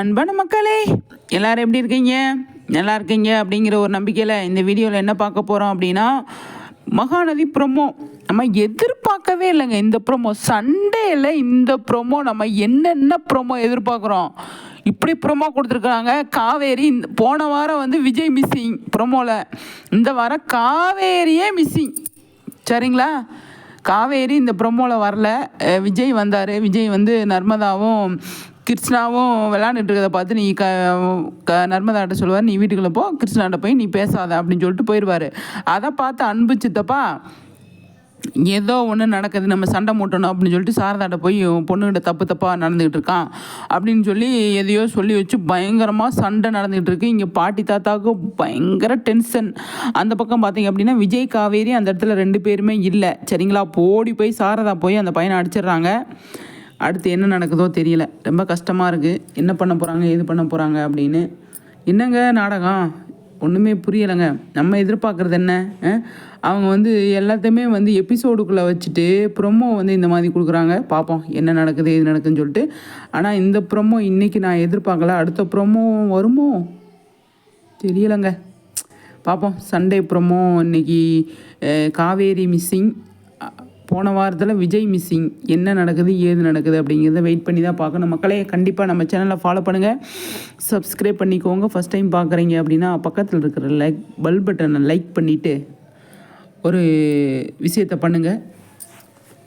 அன்பான மக்களே எல்லாரும் எப்படி இருக்கீங்க? நல்லா இருக்கீங்க அப்படிங்கிற ஒரு நம்பிக்கையில் இந்த வீடியோவில் என்ன பார்க்க போகிறோம் அப்படின்னா மகாநதி ப்ரொமோ நம்ம எதிர்பார்க்கவே இல்லைங்க. இந்த ப்ரோமோ சண்டேயில் இந்த ப்ரொமோ நம்ம என்னென்ன ப்ரொமோ எதிர்பார்க்குறோம்? இப்படி ப்ரொமோ கொடுத்துருக்குறாங்க. காவேரி இந்த போன வாரம் வந்து விஜய் மிஸ்ஸிங் ப்ரொமோவில் இந்த வாரம் காவேரியே மிஸ்ஸிங் சரிங்களா? காவேரி இந்த ப்ரொமோவில் வரல. விஜய் வந்தார். விஜய் வந்து நர்மதாவும் கிருஷ்ணாவும் விளாண்டுட்டு இருக்கிறத பார்த்து நீ க க நர்மதாட்ட சொல்லுவார் நீ வீட்டுக்குள்ளே போ கிருஷ்ணாட்ட போய் நீ பேசாத அப்படின்னு சொல்லிட்டு போயிடுவார் அதை பார்த்து அன்பு சித்தப்பா ஏதோ ஒன்று நடக்குது நம்ம சண்டை மூட்டணும் அப்படின்னு சொல்லிட்டு சாரதாட்ட போய் பொண்ணுகிட்ட தப்பு தப்பாக நடந்துக்கிட்டு இருக்கான் அப்படின்னு சொல்லி எதையோ சொல்லி வச்சு பயங்கரமாக சண்டை நடந்துக்கிட்டு இருக்கு. இங்கே பாட்டி தாத்தாவுக்கு பயங்கர டென்ஷன் அந்த பக்கம் பார்த்தீங்க அப்படின்னா விஜய் காவேரி அந்த இடத்துல ரெண்டு பேருமே இல்லை. சரிங்களா? போடி போய் சாரதா போய் அந்த பையனை அடிச்சிடுறாங்க. அடுத்து என்ன நடக்குதோ தெரியல. ரொம்ப கஷ்டமாக இருக்குது என்ன பண்ண போகிறாங்க ஏது பண்ண போகிறாங்க அப்படின்னு. என்னங்க நாடகம்? ஒன்றுமே புரியலைங்க. நம்ம எதிர்பார்க்குறது என்ன? அவங்க வந்து எல்லாத்தையுமே வந்து எபிசோடுக்குள்ளே வச்சுட்டு ப்ரொமோ வந்து இந்த மாதிரி கொடுக்குறாங்க. பார்ப்போம் என்ன நடக்குது எது நடக்குதுன்னு சொல்லிட்டு. ஆனால் இந்த ப்ரொமோ இன்றைக்கி நான் எதிர்பார்க்கல. அடுத்த ப்ரொமோ வருமோ? தெரியலைங்க. பார்ப்போம். சண்டே ப்ரொமோ இன்னைக்கு காவேரி மிஸ்ஸிங் போன வாரத்தில் விஜய் மிஸ்ஸிங் என்ன நடக்குது ஏது நடக்குது அப்படிங்கிறத வெயிட் பண்ணி தான் பார்க்கணும். மக்களே கண்டிப்பாக நம்ம சேனலை ஃபாலோ பண்ணுங்கள் சப்ஸ்கிரைப் பண்ணிக்கோங்க. ஃபஸ்ட் டைம் பார்க்குறீங்க அப்படின்னா பக்கத்தில் இருக்கிற லைக் பல் பட்டனை லைக் பண்ணிவிட்டு ஒரு விஷயத்தை பண்ணுங்கள்